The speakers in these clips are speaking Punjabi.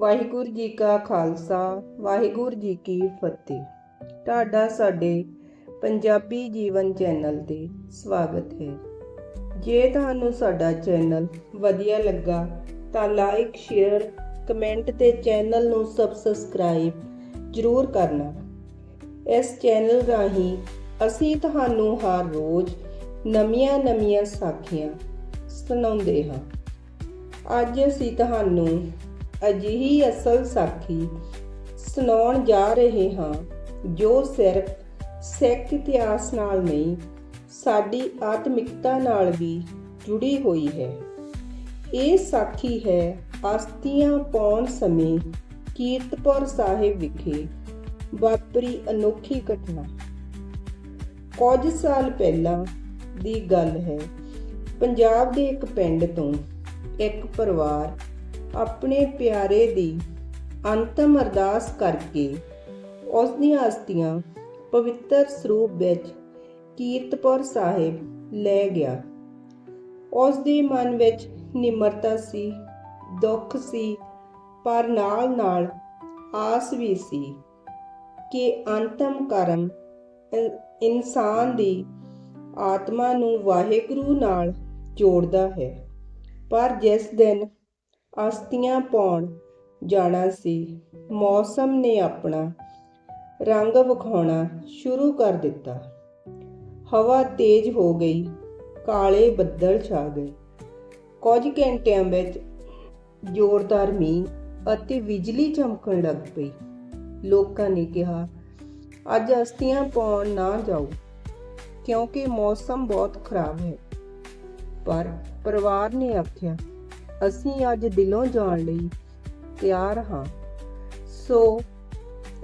ਵਾਹਿਗੁਰੂ ਜੀ ਕਾ ਖਾਲਸਾ, ਵਾਹਿਗੁਰੂ ਜੀ ਕੀ ਫਤਿਹ। ਤੁਹਾਡਾ ਸਾਡੇ ਪੰਜਾਬੀ ਜੀਵਨ ਚੈਨਲ ਤੇ ਸਵਾਗਤ ਹੈ। ਜੇ ਤੁਹਾਨੂੰ ਸਾਡਾ ਚੈਨਲ ਵਧੀਆ ਲੱਗਾ ਤਾਂ ਲਾਈਕ, ਸ਼ੇਅਰ, ਕਮੈਂਟ ਤੇ ਚੈਨਲ ਨੂੰ ਸਬਸਕ੍ਰਾਈਬ ਜ਼ਰੂਰ ਕਰਨਾ। ਇਸ ਚੈਨਲ ਰਾਹੀਂ ਅਸੀਂ ਤੁਹਾਨੂੰ ਹਰ ਰੋਜ਼ ਨਵੀਆਂ-ਨਵੀਆਂ ਸਾਖੀਆਂ ਸੁਣਾਉਂਦੇ ਹਾਂ। ਅੱਜ ਅਸੀਂ ਤੁਹਾਨੂੰ ਅਜਿਹੀ ਅਸਲ ਸਾਖੀ ਸੁਣਾਉਣ ਜਾ ਰਹੇ ਹਾਂ, ਜੋ ਸਿਰਫ ਸਿੱਖ ਇਤਿਹਾਸ ਨਾਲ ਨਹੀਂ, ਸਾਡੀ ਆਤਮਿਕਤਾ ਨਾਲ ਵੀ ਜੁੜੀ ਹੋਈ ਹੈ। ਇਹ ਸਾਖੀ ਹੈ ਅਸਤੀਆਂ ਪਾਉਣ ਸਮੇਂ ਕੀਰਤਪੁਰ ਸਾਹਿਬ ਵਿਖੇ ਵਾਪਰੀ ਅਨੋਖੀ ਘਟਨਾ। ਕੁਝ ਸਾਲ ਪਹਿਲਾਂ ਦੀ ਗੱਲ ਹੈ, ਪੰਜਾਬ ਦੇ ਇੱਕ ਪਿੰਡ ਤੋਂ ਇੱਕ ਪਰਿਵਾਰ ਆਪਣੇ ਪਿਆਰੇ ਦੀ ਅੰਤਮ ਅਰਦਾਸ ਕਰਕੇ ਉਸ ਦੀਆਂ ਅਸਤੀਆਂ ਪਵਿੱਤਰ ਸਰੂਪ ਵਿੱਚ ਕੀਰਤਪੁਰ ਸਾਹਿਬ ਲੈ ਗਿਆ। ਉਸ ਦੇ ਮਨ ਵਿੱਚ ਨਿਮਰਤਾ ਸੀ, ਦੁੱਖ ਸੀ, ਪਰ ਨਾਲ-ਨਾਲ ਆਸ ਵੀ ਸੀ ਕਿ ਅੰਤਮ ਕਰਮ ਇਨਸਾਨ ਦੀ ਆਤਮਾ ਨੂੰ ਵਾਹਿਗੁਰੂ ਨਾਲ ਜੋੜਦਾ ਹੈ। ਪਰ ਜਿਸ ਦਿਨ ਅਸਤੀਆਂ ਪਾਉਣ ਜਾਣਾ ਸੀ। ਮੌਸਮ ਨੇ ਆਪਣਾ ਰੰਗ ਵਿਖਾਉਣਾ ਸ਼ੁਰੂ ਕਰ ਦਿੱਤਾ। ਹਵਾ ਤੇਜ਼ ਹੋ ਗਈ, ਕਾਲੇ ਬੱਦਲ ਛਾ ਗਏ। ਕੁਝ ਘੰਟਿਆਂ ਵਿੱਚ ਜ਼ੋਰਦਾਰ ਮੀਂਹ ਅਤੇ ਬਿਜਲੀ ਚਮਕਣ ਲੱਗ ਪਈ। ਲੋਕਾਂ ਨੇ ਕਿਹਾ, ਅੱਜ ਅਸਤੀਆਂ ਪਾਉਣ ਨਾ ਜਾਓ, ਕਿਉਂਕਿ ਮੌਸਮ ਬਹੁਤ ਖਰਾਬ ਹੈ। ਪਰ ਪਰਿਵਾਰ ਨੇ ਆਖਿਆ ਅਸੀਂ ਅੱਜ ਦਿਲੋਂ ਜਾਣ ਲਈ ਤਿਆਰ ਹਾਂ। ਸੋ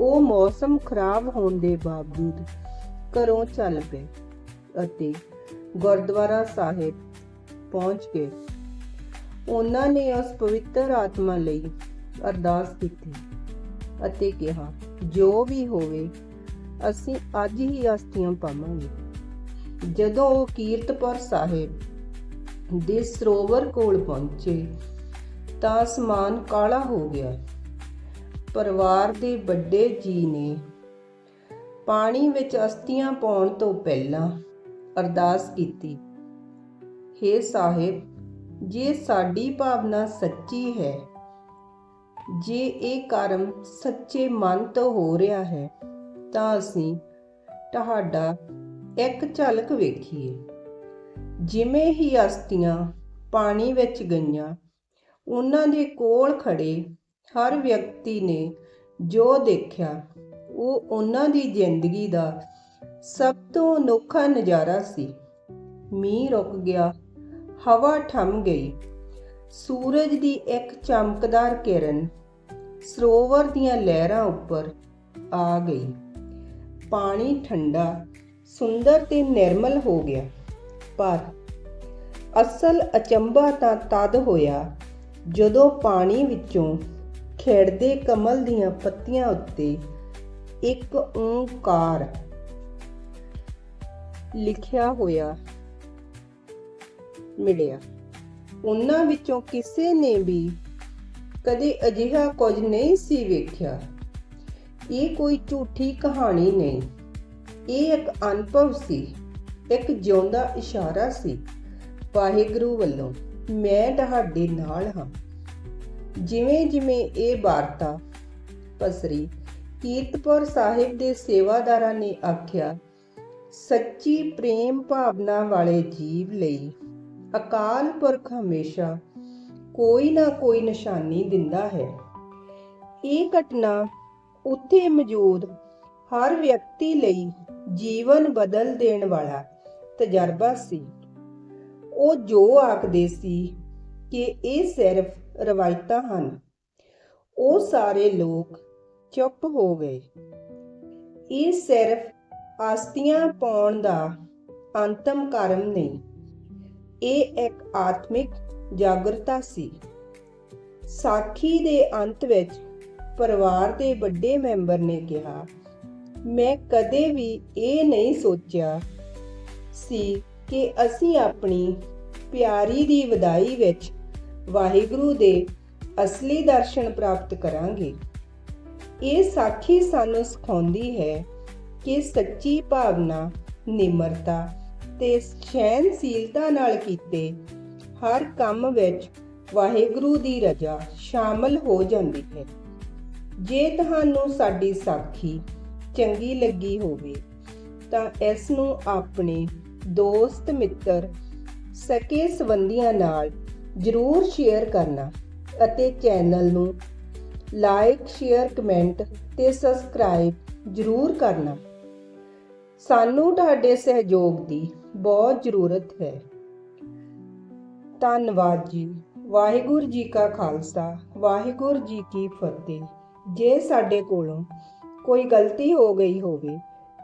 ਉਹ ਮੌਸਮ ਖਰਾਬ ਹੋਣ ਦੇ ਬਾਵਜੂਦ ਘਰੋਂ ਚੱਲ ਪਏ ਅਤੇ ਗੁਰਦੁਆਰਾ ਸਾਹਿਬ ਪਹੁੰਚ ਗਏ। ਉਹਨਾਂ ਨੇ ਉਸ ਪਵਿੱਤਰ ਆਤਮਾ ਲਈ ਅਰਦਾਸ ਕੀਤੀ ਅਤੇ ਕਿਹਾ, ਜੋ ਵੀ ਹੋਵੇ, ਅਸੀਂ ਅੱਜ ਹੀ ਅਸਤੀਆਂ ਪਾਵਾਂਗੇ। ਜਦੋਂ ਉਹ ਕੀਰਤਪੁਰ ਸਾਹਿਬ ਦੇ ਸਰੋਵਰ ਕੋਲ ਪਹੁੰਚੇ ਤਾਂ ਸਮਾਨ ਕਾਲਾ ਹੋ ਗਿਆ। ਪਰਿਵਾਰ ਦੇ ਵੱਡੇ ਜੀ ਨੇ ਪਾਣੀ ਵਿੱਚ ਅਸਤੀਆਂ ਪਾਉਣ ਤੋਂ ਪਹਿਲਾਂ ਅਰਦਾਸ ਕੀਤੀ हे ਸਾਹਿਬ, ਜੇ ਸਾਡੀ ਭਾਵਨਾ ਸੱਚੀ ਹੈ, ਜੇ ਇਹ ਕਰਮ ਸੱਚੇ ਮਨ ਤੋਂ ਹੋ ਰਿਹਾ ਹੈ, ਤਾਂ ਅਸੀਂ ਤੁਹਾਡਾ ਇੱਕ ਝਲਕ ਵੇਖੀਏ। ਜਿਵੇਂ ਹੀ ਅਸਤੀਆਂ ਪਾਣੀ ਵਿੱਚ ਗਈਆਂ, ਉਹਨਾਂ ਦੇ ਕੋਲ ਖੜੇ ਹਰ ਵਿਅਕਤੀ ਨੇ ਜੋ ਦੇਖਿਆ, ਉਹ ਉਹਨਾਂ ਦੀ ਜ਼ਿੰਦਗੀ ਦਾ ਸਭ ਤੋਂ ਅਨੋਖਾ ਨਜ਼ਾਰਾ ਸੀ। ਮੀਂਹ ਰੁਕ ਗਿਆ, ਹਵਾ ਥੰਮ ਗਈ। ਸੂਰਜ ਦੀ ਇੱਕ ਚਮਕਦਾਰ ਕਿਰਨ ਸਰੋਵਰ ਦੀਆਂ ਲਹਿਰਾਂ ਉੱਪਰ ਆ ਗਈ। ਪਾਣੀ ਠੰਡਾ, ਸੁੰਦਰ ਤੇ ਨਿਰਮਲ ਹੋ ਗਿਆ। ਪਰ ਅਸਲ ਅਚੰਭਾ ਤਾਂ ਤਦ ਹੋਇਆ ਜਦੋਂ ਪਾਣੀ ਵਿੱਚੋਂ ਖਿੜਦੇ ਕਮਲ ਦੀਆਂ ਪੱਤੀਆਂ ਉੱਤੇ ਇੱਕ ਓੰਕਾਰ ਲਿਖਿਆ ਹੋਇਆ ਮਿਲਿਆ। ਉਹਨਾਂ ਵਿੱਚੋਂ ਕਿਸੇ ਨੇ ਵੀ ਕਦੇ ਅਜਿਹਾ ਕੁਝ ਨਹੀਂ ਸੀ ਵੇਖਿਆ। ਇਹ ਕੋਈ ਝੂਠੀ ਕਹਾਣੀ ਨਹੀਂ। ਇਹ ਇੱਕ ਅਨੁਭਵ ਸੀ। ਇੱਕ ਜਿਉਂਦਾ ਇਸ਼ਾਰਾ ਸੀ। ਵਾਹਿਗੁਰੂ ਵੱਲੋਂ ਮੈਂ ਤੁਹਾਡੇ ਨਾਲ ਹਾਂ। ਜਿਵੇਂ ਜਿਵੇਂ ਇਹ ਵਾਰਤਾ ਪਸਰੀ, ਕੀਰਤਪੁਰ ਸਾਹਿਬ ਦੇ ਸੇਵਾਦਾਰਾਂ ਨੇ ਆਖਿਆ, ਸੱਚੀ ਪ੍ਰੇਮ ਭਾਵਨਾ ਵਾਲੇ ਜੀਵ ਲਈ ਅਕਾਲ ਪੁਰਖ ਹਮੇਸ਼ਾ ਕੋਈ ਨਾ ਕੋਈ ਨਿਸ਼ਾਨੀ ਦਿੰਦਾ ਹੈ। ਇਹ ਘਟਨਾ ਉੱਥੇ ਮੌਜੂਦ ਹਰ ਵਿਅਕਤੀ ਲਈ ਜੀਵਨ ਬਦਲ ਦੇਣ ਵਾਲਾ ਤਜਰਬਾ ਸੀ। ਉਹ ਜੋ ਆਖਦੇ ਸੀ ਕਿ ਇਹ ਸਿਰਫ ਰਵਾਇਤਾਂ ਹਨ, ਉਹ ਸਾਰੇ ਲੋਕ ਚੁੱਪ ਹੋ ਗਏ। ਇਹ ਸਿਰਫ ਆਸਤੀਆਂ ਪਾਉਣ ਦਾ ਅੰਤਮ ਕਰਮ ਨਹੀਂ, ਇਹ ਇੱਕ ਆਤਮਿਕ ਜਾਗਰਤਾ ਸੀ। ਸਾਖੀ ਦੇ ਅੰਤ ਵਿੱਚ ਪਰਿਵਾਰ ਦੇ ਵੱਡੇ ਮੈਂਬਰ ਨੇ ਕਿਹਾ, ਮੈਂ ਕਦੇ ਵੀ ਇਹ ਨਹੀਂ ਸੋਚਿਆ ਸੀ ਕਿ ਅਸੀਂ ਆਪਣੀ ਪਿਆਰੀ ਦੀ ਵਿਦਾਈ ਵਿੱਚ ਵਾਹਿਗੁਰੂ ਦੇ ਅਸਲੀ ਦਰਸ਼ਨ ਪ੍ਰਾਪਤ ਕਰਾਂਗੇ। ਇਹ ਸਾਖੀ ਸਾਨੂੰ ਸਿਖਾਉਂਦੀ ਹੈ ਕਿ ਸੱਚੀ ਭਾਵਨਾ, ਨਿਮਰਤਾ ਤੇ ਸਹਿਨਸ਼ੀਲਤਾ ਨਾਲ ਕੀਤੇ ਹਰ ਕੰਮ ਵਿੱਚ ਵਾਹਿਗੁਰੂ ਦੀ ਰਜ਼ਾ ਸ਼ਾਮਲ ਹੋ ਜਾਂਦੀ ਹੈ। ਜੇ ਤੁਹਾਨੂੰ ਸਾਡੀ ਸਾਖੀ ਚੰਗੀ ਲੱਗੀ ਹੋਵੇ ਤਾਂ ਇਸ ਨੂੰ ਆਪਣੇ ਦੋਸਤ ਮਿੱਤਰ, ਸਕੇ ਸੰਬੰਧੀਆਂ ਨਾਲ ਜਰੂਰ ਸ਼ੇਅਰ ਕਰਨਾ ਅਤੇ ਚੈਨਲ ਨੂੰ ਲਾਈਕ ਸ਼ੇਅਰ ਕਮੈਂਟ ਤੇ ਸਬਸਕ੍ਰਾਈਬ ਜਰੂਰ ਕਰਨਾ। ਸਾਨੂੰ ਤੁਹਾਡੇ ਸਹਿਯੋਗ ਦੀ ਬਹੁਤ ਜ਼ਰੂਰਤ ਹੈ। ਧੰਨਵਾਦ ਜੀ। ਵਾਹਿਗੁਰੂ ਜੀ ਕਾ ਖਾਲਸਾ, ਵਾਹਿਗੁਰੂ ਜੀ ਕੀ ਫਤਿਹ। ਜੇ ਸਾਡੇ ਕੋਲੋਂ ਕੋਈ ਗਲਤੀ ਹੋ ਗਈ ਹੋਵੇ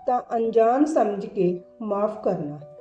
ਤਾਂ ਅਣਜਾਣ ਸਮਝ ਕੇ ਮਾਫ ਕਰਨਾ।